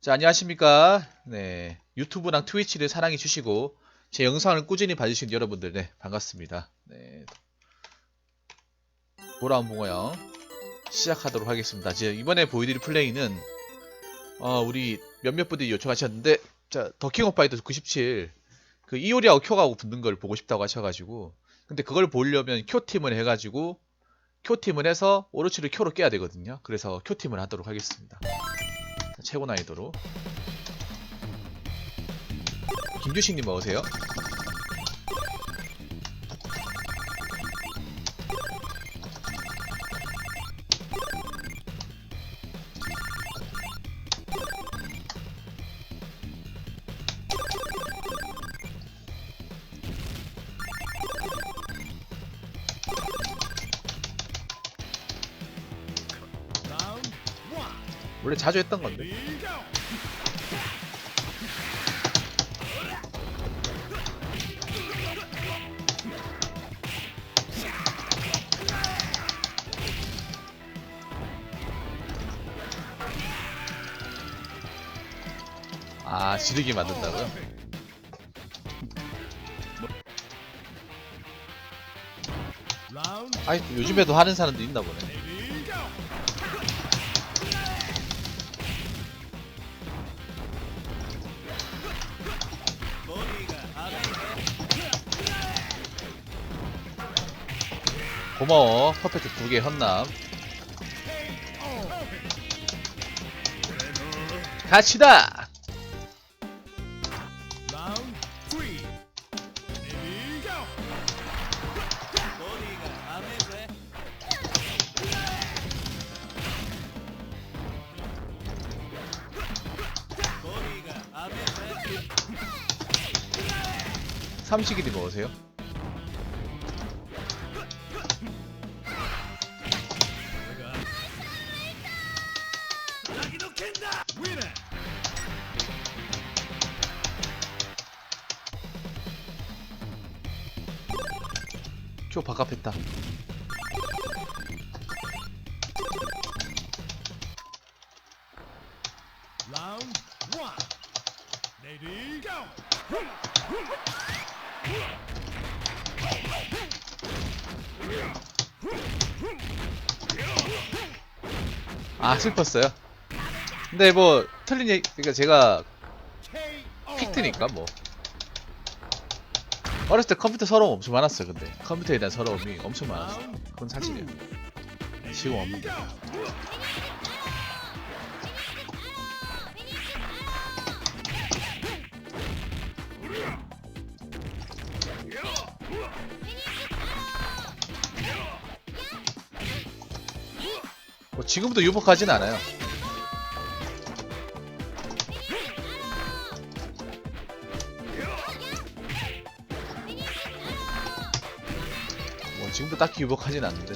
자, 안녕하십니까. 네. 유튜브랑 트위치를 사랑해 주시고, 제 영상을 꾸준히 봐주신 여러분들, 네, 반갑습니다. 네. 돌아온 붕어요. 시작하도록 하겠습니다. 지금 이번에 보여드릴 플레이는, 어, 우리 몇몇 분들이 요청하셨는데, 자, 더킹 오브 파이터 97, 그 이오리하고 쿄가 붙는 걸 보고 싶다고 하셔가지고, 근데 그걸 보려면 쿄팀을 해가지고, 쿄팀을 해서 오로치를 쿄로 깨야 되거든요. 그래서 쿄팀을 하도록 하겠습니다. 자, 최고 난이도로. 김규식님 먹으세요. 자주 했던 건데. 아, 지르게 만든다고요? 아이, 요즘에도 하는 사람도 있나 보네. 고마워. 퍼펙트 두개 헌남. 같이다! 삼식이리 먹으세요. Go. 아, 슬펐어요. 근데 뭐, 틀린 얘기, 그니까 제가. 픽트니까 뭐. 어렸을 때 컴퓨터 서러움 엄청 많았어요, 근데. 컴퓨터에 대한 서러움이 엄청 많았어. 그건 two. 지금 없는데. 뭐 지금도 유복하진 않아요. 지금도 딱히 유복하진 않는데.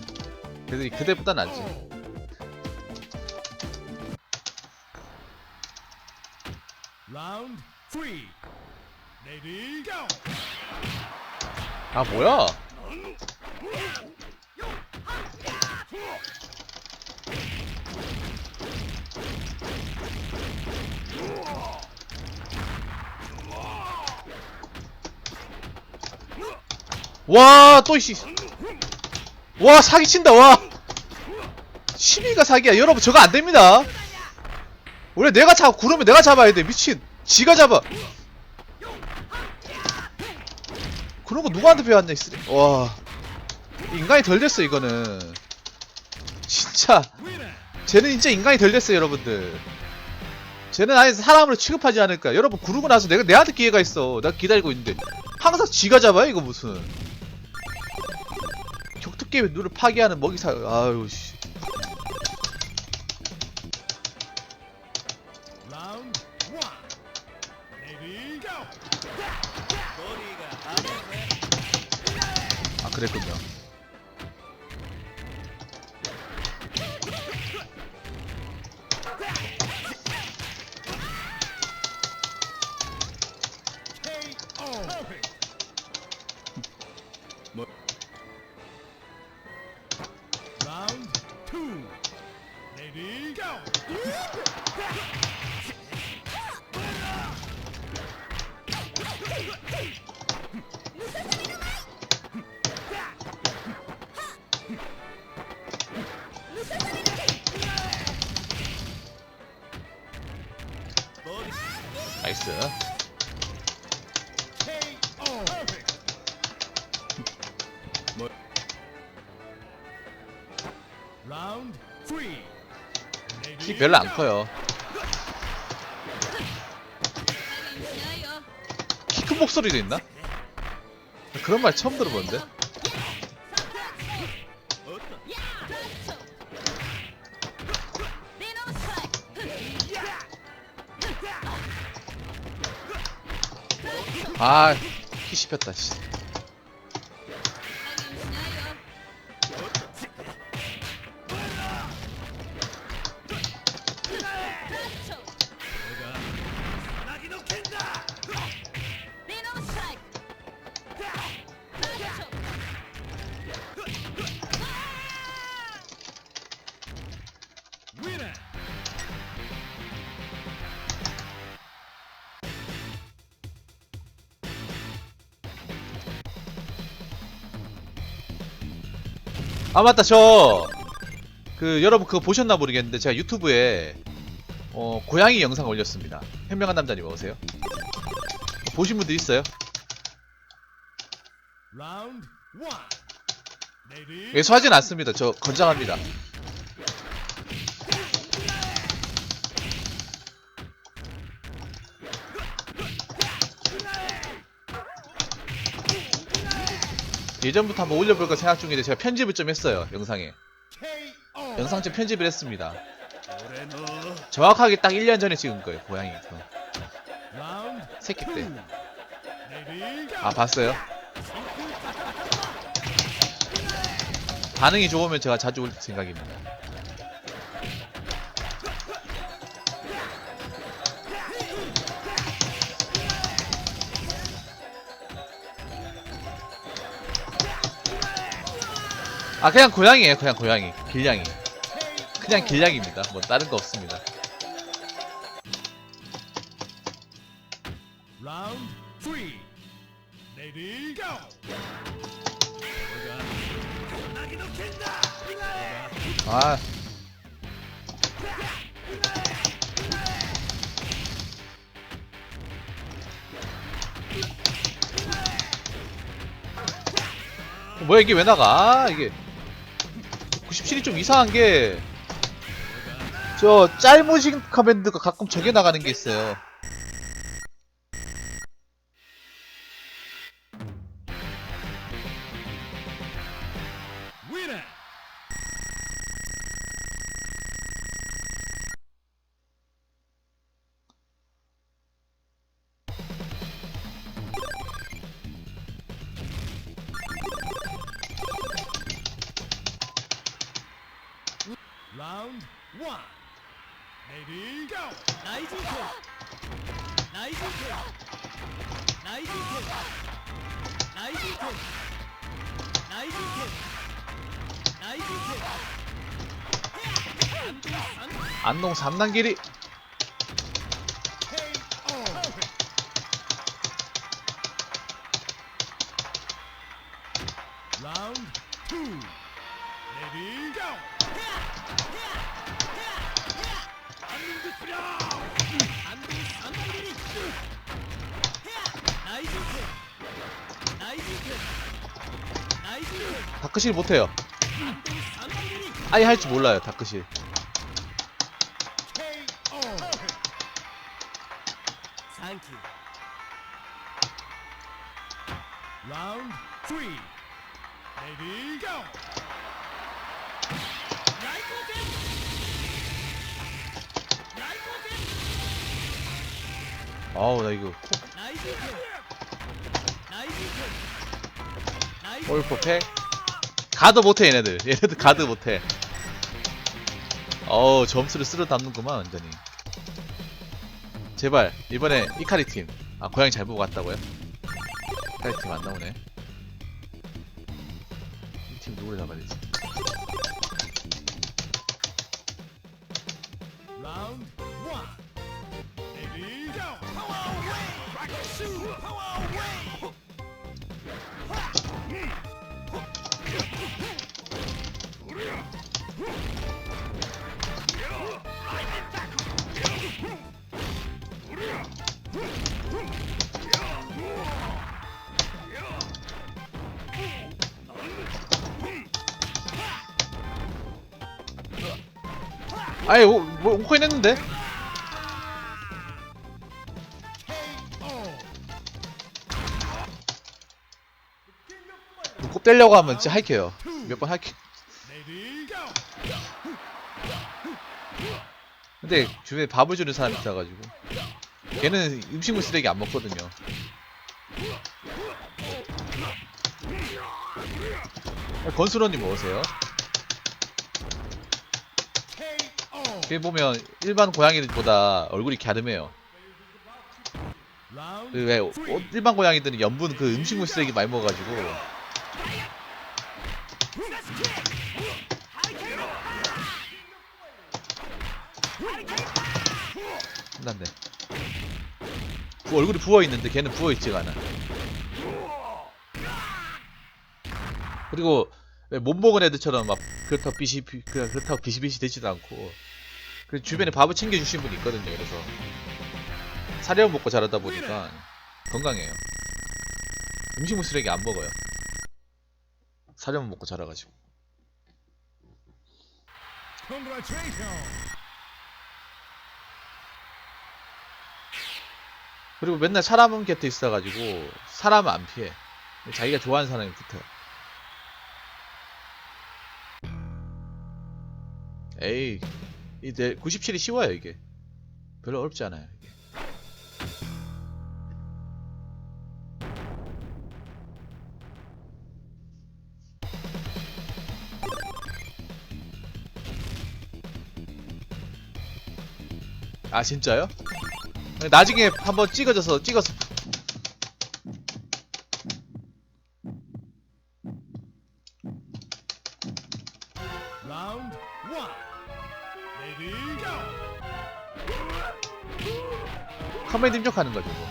그래도 그때보다 낫지. 아 뭐야? 와, 또 이씨. 와, 사기 친다. 와. 시비가 사기야. 여러분, 저거 안 됩니다. 원래 내가 잡 구르면 내가 잡아야 돼. 미친. 지가 잡아. 그런 거 누구한테 배웠냐, 이 쓰레. 와. 인간이 덜 됐어, 이거는. 진짜. 쟤는 진짜 인간이 덜 됐어요, 여러분들. 쟤는 아예 사람으로 취급하지 않을까. 여러분, 구르고 나서 내가, 내한테 기회가 있어. 내가 기다리고 있는데. 항상 지가 잡아요, 이거 무슨. 격투게임의 룰을 파괴하는 먹이사, 아유, 씨. 아, 그랬군요. 나이스. 키 별로 안 커요. 키 큰 목소리도 있나? 그런 말 처음 들어보는데. 아, 키 씹혔다. 씨. 아 맞다 저 그 여러분 그거 보셨나 모르겠는데 제가 유튜브에 어 고양이 영상 올렸습니다. 현명한 남자님 오세요. 보신 분들 있어요? Ready. 예수하진 않습니다. 저 건장합니다. 예전부터 한번 올려볼까 생각 중인데 제가 편집을 좀 했어요 영상에. 영상 좀 편집을 했습니다. 정확하게 딱 1년 전에 찍은 거예요 고양이 그 새끼 two. 때. Ready. 아 봤어요? 반응이 좋으면 제가 자주 올 생각입니다 아 그냥 고양이에요. 그냥 고양이. 길냥이. 그냥 길냥입니다. 뭐 다른 거 없습니다. 아. 뭐야 이게 왜 나가? 아, 이게 97이 좀 이상한 게저 짤모식 커맨드가 가끔 저게 나가는 게 있어요. 안동 3단 길이 다크실 못해요. 아예 할 줄 몰라요 다크실. In. Right hook in. 아우 나 이거 kick. Nice 가드 못해 얘네들. 얘네들 가드 못해. 어우 점수를 쓸어 담는구만 완전히. 제발 이번에 이카리 팀아 고양이 잘 보고 갔다고요? 이카리 팀 안 나오네. 이 팀 누구를 잡아야 되지? one. 오, 뭐 오코인 했는데? KO. 꼭 떼려고 하면 진짜 할게요 몇번 할게. 근데 주변에 밥을 주는 사람이 있어가지고 걔는 음식물 쓰레기 안 먹거든요 건수로님 뭐세요? 걔 보면 일반 고양이들보다 얼굴이 갸름해요. 그 왜, 어, 일반 고양이들은 염분 그 음식물 쓰레기 많이 먹어가지고. 끝났네. 부- 얼굴이 부어 있는데 걔는 부어 있지가 않아. 그리고 왜못 먹은 애들처럼 막 그렇다고 비시 비- 그- 그렇다고 비시비시 되지도 않고 그 주변에 밥을 챙겨주신 분이 있거든요 그래서 사료 먹고 자라다 보니까 건강해요. 음식물 쓰레기 안 먹어요. 사료만 먹고 자라가지고. 그리고 맨날 사람 곁에 있어가지고 사람은 안 피해. 자기가 좋아하는 사람이 붙어요. 에이, 이제 97이 쉬워요 이게. 별로 어렵지 않아요 이게. 아 진짜요? 나중에 한번 찍어줘서 찍어서 커맨드 입력하는 거죠 뭐.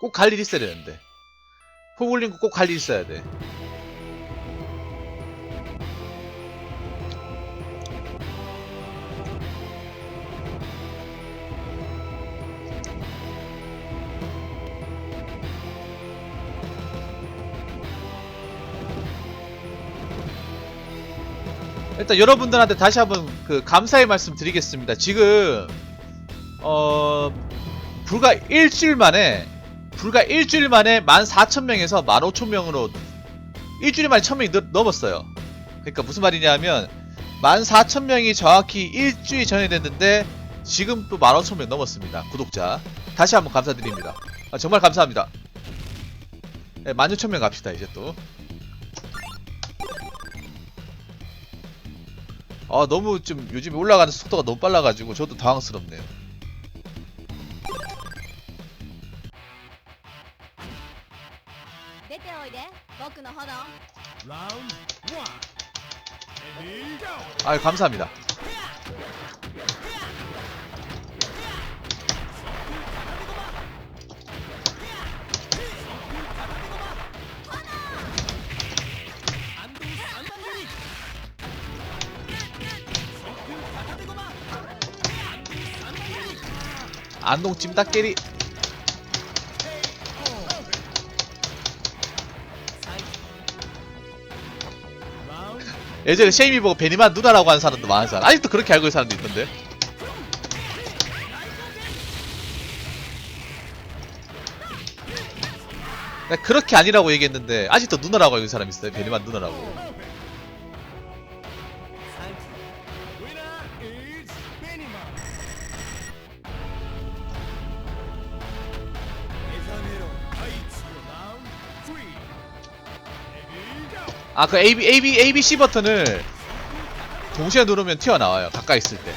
꼭갈 일 있어야 되는데 호글링 꼭 갈 일 있어야 돼 일단 여러분들한테 다시 한번 그 감사의 말씀 드리겠습니다. 지금 어 불과 일주일 만에 불과 일주일 만에 14,000명에서 15,000명으로 일주일 만에 1,000명이 넘었어요. 그러니까 무슨 말이냐면 14,000명이 정확히 일주일 전에 됐는데 지금 또 15,000명 넘었습니다. 구독자. 다시 한번 감사드립니다. 아, 정말 감사합니다. 네, 16,000명 갑시다 이제 또. 아 너무 좀 요즘 올라가는 속도가 너무 빨라가지고 저도 당황스럽네요. 아 감사합니다. 안동 Round 예전에 쉐이미 보고 베니만 누나라고 하는 사람도 많았잖아. 아직도 그렇게 알고 있는 사람도 있던데. 나 그렇게 아니라고 얘기했는데 아직도 누나라고 알고 있는 사람 있어요. 베니만 누나라고. 아 그 A B A B A B C 버튼을 동시에 누르면 튀어나와요. 가까이 있을 때.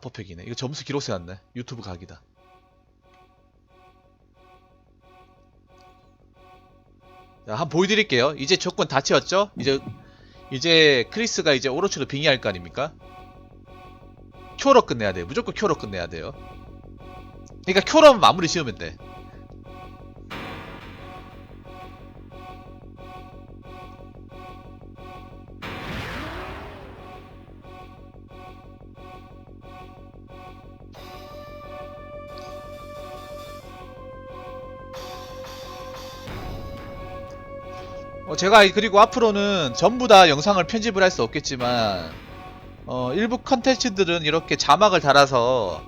퍼펙이네. 이거 점수 기록 세웠네. 유튜브 각이다. 자, 한번 보여드릴게요. 이제 조건 다 채웠죠? 이제 이제 크리스가 이제 오로치로 빙의할 거 아닙니까? 큐로 끝내야 돼요. 무조건 큐로 끝내야 돼요. 그러니까 큐로만 마무리 지으면 돼. 어, 제가 그리고 앞으로는 전부 다 영상을 편집을 할 수 없겠지만 어, 일부 컨텐츠들은 이렇게 자막을 달아서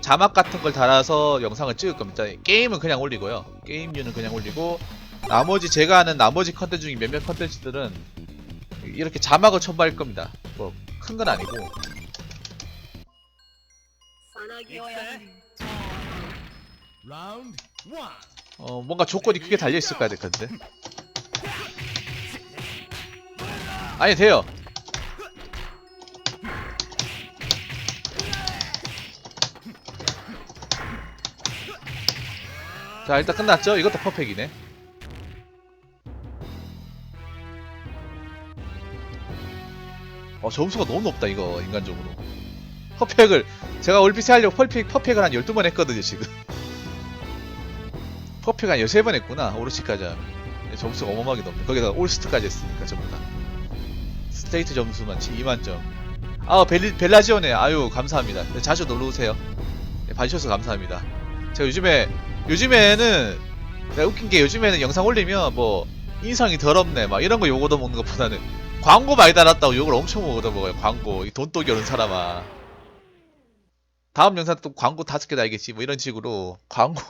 자막 같은 걸 달아서 영상을 찍을 겁니다. 게임은 그냥 올리고요. 게임류는 그냥 올리고 나머지 제가 하는 나머지 컨텐츠 중에 몇몇 컨텐츠들은 이렇게 자막을 첨부할 겁니다. 뭐 큰 건 아니고 one. 어, 뭔가 조건이 크게 달려 있을 거야 될 건데. 아니 돼요. 자 일단 끝났죠? 이것도 퍼펙이네. 어 점수가 너무 높다 이거 인간적으로. 퍼펙을 제가 올비스 하려고 퍼펙, 퍼펙을 한 12번 했거든요 지금. 퍼펙 한 13번 했구나 하면 점수가 어마어마하게 높네 거기다가 올스트까지 했으니까 전부 다 스테이트 점수만 2만점. 아 벨리, 벨라지오네. 아유 감사합니다. 네, 자주 놀러오세요. 네, 봐주셔서 감사합니다. 제가 요즘에 요즘에는 내가 웃긴 게 요즘에는 영상 올리면 뭐 인성이 더럽네. 막 이런 거 욕 얻어먹는 것보다는 광고 많이 달았다고 욕을 엄청 얻어먹어요 광고. 이돈또 겨는 사람아. 다음 영상 또 광고 다섯 개 달겠지. 뭐 이런 식으로 광고.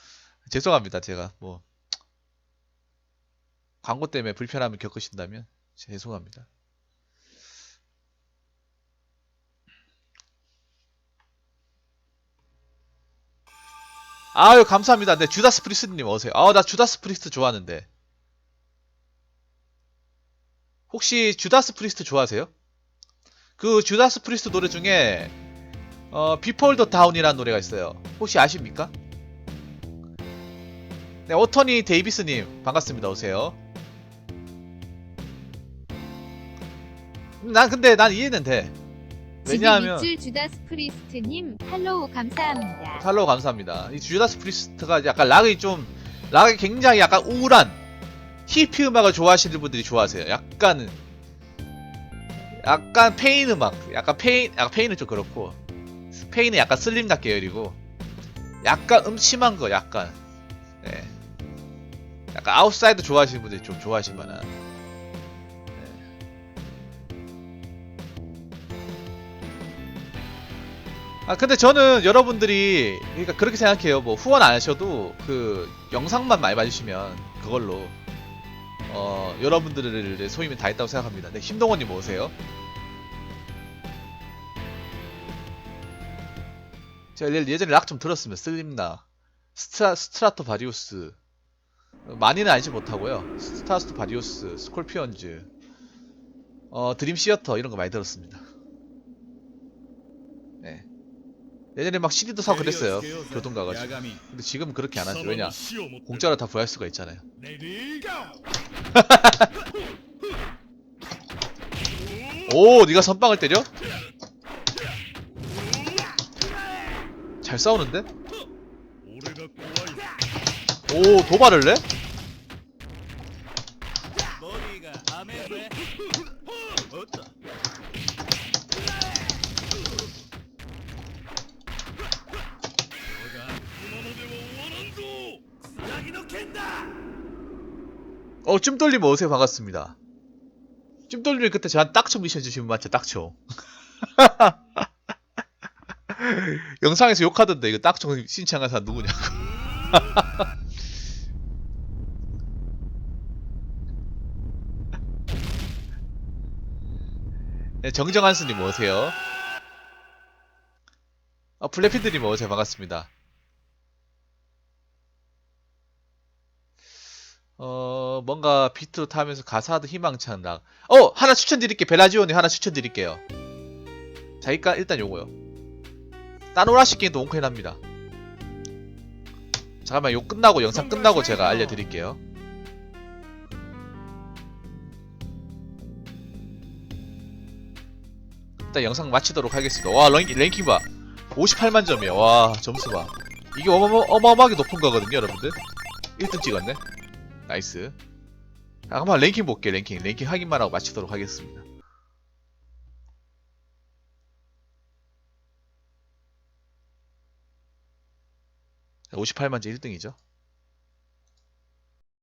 죄송합니다 제가. 뭐. 광고 때문에 불편함을 겪으신다면 죄송합니다 아유 감사합니다 네 주다스 프리스트님 어서요 아나 주다스 프리스트 좋아하는데 혹시 주다스 프리스트 좋아하세요? 그 주다스 프리스트 노래 중에 어 비폴 더 다운이라는 노래가 있어요 혹시 아십니까? 네, 오터니 데이비스님 반갑습니다. 오세요. 음, 난 근데 난 이해는 돼. 왜냐하면 지금 밑줄 주다스 프리스트님 팔로우 감사합니다. 탈로 감사합니다. 이 주다스 프리스트가 약간 락이 좀 락이 굉장히 약간 우울한 히피 음악을 좋아하시는 분들이 좋아하세요. 약간 약간 페인 음악, 약간 페인, 약간 페인은 좀 그렇고 페인은 약간 슬림락 계열이고 약간 음침한 거, 약간 네. 약간 아웃사이드 좋아하시는 분들이 좀 좋아하실 만한 아 근데 저는 여러분들이 그러니까 그렇게 생각해요. 뭐 후원 안 하셔도 그 영상만 많이 봐주시면 그걸로 어 여러분들의 소임이 다 있다고 생각합니다. 네 힘동원님 오세요. 제가 예- 예전에 락 좀 들었으면 슬림나 스트라 스트라토 바리우스 어, 많이는 알지 못하고요. 스타스토 바리우스, 스콜피언즈, 어 드림 시어터 이런 거 많이 들었습니다. 네. 예전에 막 CD도 사고 그랬어요. 교통 가가지고. 근데 지금 그렇게 안 하죠. 왜냐? 공짜로 다 구할 수가 있잖아요. 오, 네가 선빵을 때려? 잘 싸우는데? 오, 도발을 내? 어, 찜돌림 오세요. 반갑습니다. 찜돌림이 그때 저한 딱총 미션 주신 분 맞죠? 딱총. 영상에서 욕하던데 이거 딱총 신청한 사람 누구냐고. 네, 정정한스님 오세요. 아, 블랙피드님 오세요. 반갑습니다. 어 뭔가 비트로 타면서 가사도 희망찬 락. 어 하나 추천드릴게 벨라지오님 하나 추천드릴게요. 자 일단 일단 요거요. 따노라시 게임도 원코인 합니다. 잠깐만 요 끝나고 영상 끝나고 제가 알려드릴게요. 일단 영상 마치도록 하겠습니다. 와 랭킹, 랭킹 봐. 58만 점이야. 와 점수 봐. 이게 어마어마, 어마어마하게 높은 거거든요 여러분들. 1등 찍었네. 나이스. 자, 한번 랭킹 볼게요 랭킹. 랭킹 확인만 하고 마치도록 하겠습니다. 58만 점 1등이죠.